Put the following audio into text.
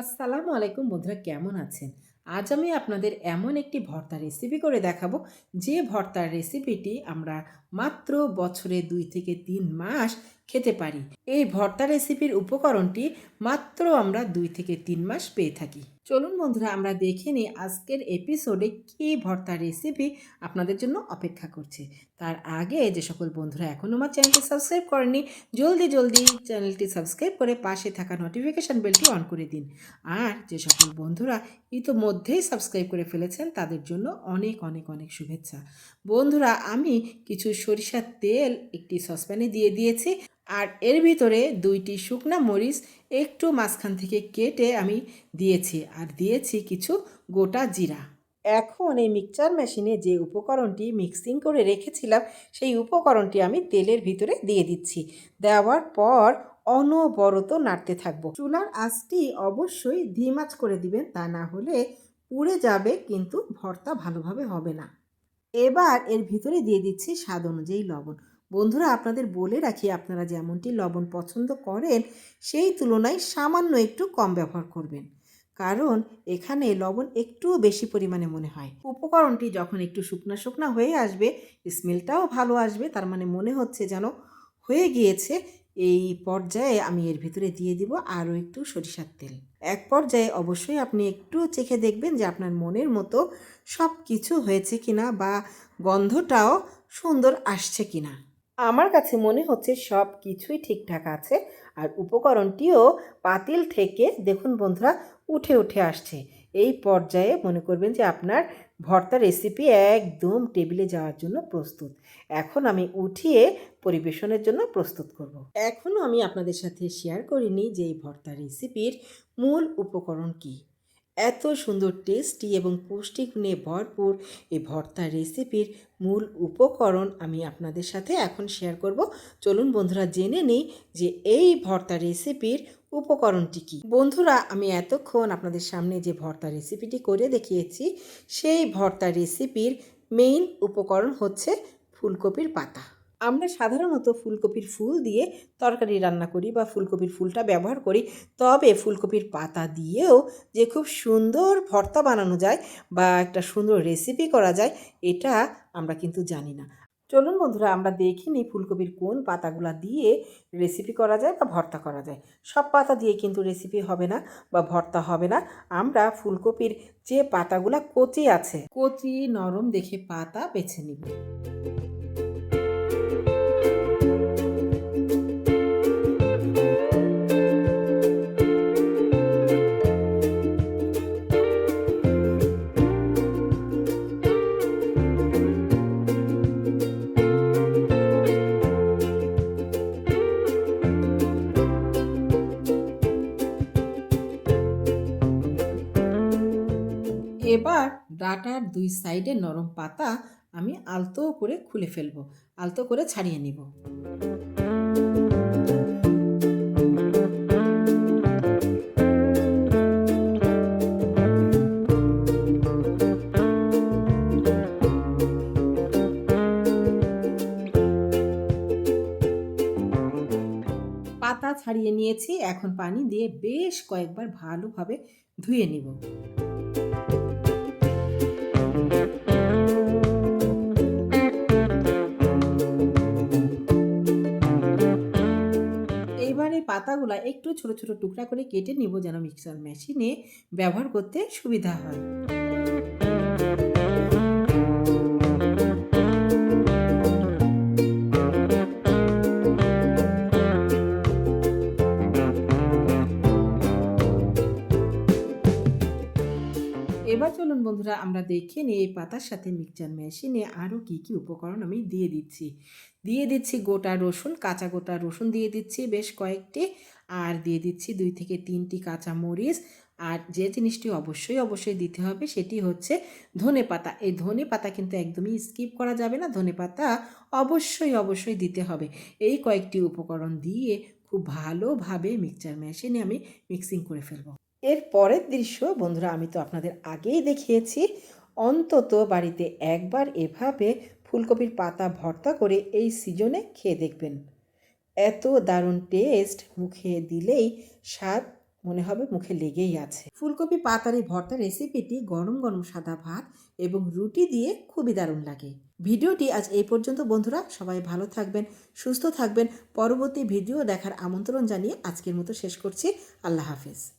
আসসালামু আলাইকুম বন্ধুরা, কেমন আছেন? আজ আমি আপনাদের এমন একটি ভর্তা রেসিপি করে দেখাবো। যে ভর্তার রেসিপিটি আমরা মাত্র বছরে দুই থেকে তিন মাস খেতে পারি। এই ভর্তা রেসিপির উপকরণটি মাত্র আমরা দুই থেকে তিন মাস পেয়ে থাকি। চলুন বন্ধুরা, আমরা দেখে নিই আজকের এপিসোডে কী ভর্তা রেসিপি আপনাদের জন্য অপেক্ষা করছে। তার আগে যে সকল বন্ধুরা এখনও আমার চ্যানেলটি সাবস্ক্রাইব করেনি জলদি জলদি চ্যানেলটি সাবস্ক্রাইব করে পাশে থাকা নোটিফিকেশান বেলটি অন করে দিন। আর যে সকল বন্ধুরা ইতোমধ্যেই সাবস্ক্রাইব করে ফেলেছেন, তাদের জন্য অনেক অনেক অনেক শুভেচ্ছা। বন্ধুরা, আমি কিছু সরিষার তেল একটি সসপ্যানে দিয়ে দিয়েছি। আর এর ভিতরে দুইটি শুকনা মরিচ একটু মাঝখান থেকে কেটে আমি দিয়েছি আর দিয়েছি কিছু গোটা জিরা। এখন এই মিক্সচার মেশিনে যে উপকরণটি মিক্সিং করে রেখেছিলাম, সেই উপকরণটি আমি তেলের ভিতরে দিয়ে দিচ্ছি। দেওয়ার পর অনবরত নাড়তে থাকব। চুলার আঁচটি অবশ্যই ধিমাচ করে দিবেন, তা না হলে পুড়ে যাবে কিন্তু ভর্তা ভালোভাবে হবে না। এবার এর ভিতরে দিয়ে দিচ্ছি স্বাদ অনুযায়ী লবণ। বন্ধুরা, আপনাদের বলে রাখি, আপনারা যেমনটি লবণ পছন্দ করেন, সেই তুলনায় সামান্য একটু কম ব্যবহার করবেন। কারণ এখানে লবণ একটু বেশি পরিমাণে মনে হয়। উপকরণটি যখন একটু শুকনা শুকনা হয়ে আসবে, স্মেলটাও ভালো আসবে, তার মানে মনে হচ্ছে যেন হয়ে গিয়েছে। এই পর্যায়ে আমি এর ভিতরে দিয়ে দিব আরও একটু সরিষার তেল। এক পর্যায়ে অবশ্যই আপনি একটু চেখে দেখবেন যে আপনার মনের মতো সব কিছু হয়েছে কিনা বা গন্ধটাও সুন্দর আসছে কিনা। আমার কাছে মনে হচ্ছে সব কিছুই ঠিকঠাক আছে। আর উপকরণটিও পাতিল থেকে, দেখুন বন্ধুরা, উঠে উঠে আসছে। এই পর্যায়ে মনে করবেন যে আপনার ভর্তা রেসিপি একদম টেবিলে যাওয়ার জন্য প্রস্তুত। এখন আমি উঠিয়ে পরিবেশনের জন্য প্রস্তুত করব। এখনও আমি আপনাদের সাথে শেয়ার করিনি যে এই ভর্তা রেসিপির মূল উপকরণ কী। এত সুন্দর টেস্টি এবং পুষ্টিগুণে ভরপুর এই ভর্তা রেসিপির মূল উপকরণ আমি আপনাদের সাথে এখন শেয়ার করব। চলুন বন্ধুরা, জেনে নিই যে এই ভর্তা রেসিপির উপকরণটি কী। বন্ধুরা, আমি এতক্ষণ আপনাদের সামনে যে ভর্তা রেসিপিটি করে দেখিয়েছি, সেই ভর্তা রেসিপির মেইন উপকরণ হচ্ছে ফুলকপির পাতা। আমরা সাধারণত ফুলকপির ফুল দিয়ে তরকারি রান্না করি বা ফুলকপির ফুলটা ব্যবহার করি। তবে ফুলকপির পাতা দিয়েও যে খুব সুন্দর ভর্তা বানানো যায় বা একটা সুন্দর রেসিপি করা যায়, এটা আমরা কিন্তু জানি না। চলুন বন্ধুরা, আমরা দেখে নিই ফুলকপির কোন পাতাগুলো দিয়ে রেসিপি করা যায় বা ভর্তা করা যায়। সব পাতা দিয়ে কিন্তু রেসিপি হবে না বা ভর্তা হবে না। আমরা ফুলকপির যে পাতাগুলো কচি আছে, কচি, নরম দেখে পাতা বেছে নিব। এবার ডাটার দুই সাইডে নরম পাতা আমি আলতো করে খুলে ফেলব, আলতো করে ছাড়িয়ে নিব। পাতা ছাড়িয়ে নিয়েছি, এখন পানি দিয়ে বেশ কয়েকবার ভালোভাবে ধুয়ে নিব। এইবার এই পাতাগুলো একটু ছোট ছোট টুকরা করে কেটে নিব যেন মিক্সার মেশিনে ব্যবহার করতে সুবিধা হয়। এবার চলুন বন্ধুরা, আমরা দেখে নিই এই পাতার সাথে মিক্সচার মেশিনে আরও কী কী উপকরণ আমি দিয়ে দিচ্ছি। দিয়ে দিচ্ছি গোটা রসুন, কাঁচা গোটা রসুন দিয়ে দিচ্ছি বেশ কয়েকটি, আর দিয়ে দিচ্ছি দুই থেকে তিনটি কাঁচা মরিচ। আর যে জিনিসটি অবশ্যই অবশ্যই দিতে হবে সেটি হচ্ছে ধনে পাতা। এই ধনে পাতা কিন্তু একদমই স্কিপ করা যাবে না, ধনে পাতা অবশ্যই অবশ্যই দিতে হবে। এই কয়েকটি উপকরণ দিয়ে খুব ভালোভাবে মিক্সচার মেশিনে আমি মিক্সিং করে ফেলব। এর পরের দৃশ্য, বন্ধুরা, আমি তো আপনাদের আগেই দেখিয়েছি। অন্তত বাড়িতে একবার এভাবে ফুলকপির পাতা ভর্তা করে এই সিজনে খেয়ে দেখবেন। এত দারুণ টেস্ট মুখে দিলেই স্বাদ মনে হবে মুখে লেগেই আছে। ফুলকপি পাতারি ভর্তা রেসিপিটি গরম গরম সাদা ভাত এবং রুটি দিয়ে খুবই দারুণ লাগে। ভিডিওটি আজ এই পর্যন্ত, বন্ধুরা, সবাই ভালো থাকবেন, সুস্থ থাকবেন। পরবর্তী ভিডিও দেখার আমন্ত্রণ জানিয়ে আজকের মতো শেষ করছি। আল্লাহ হাফিজ।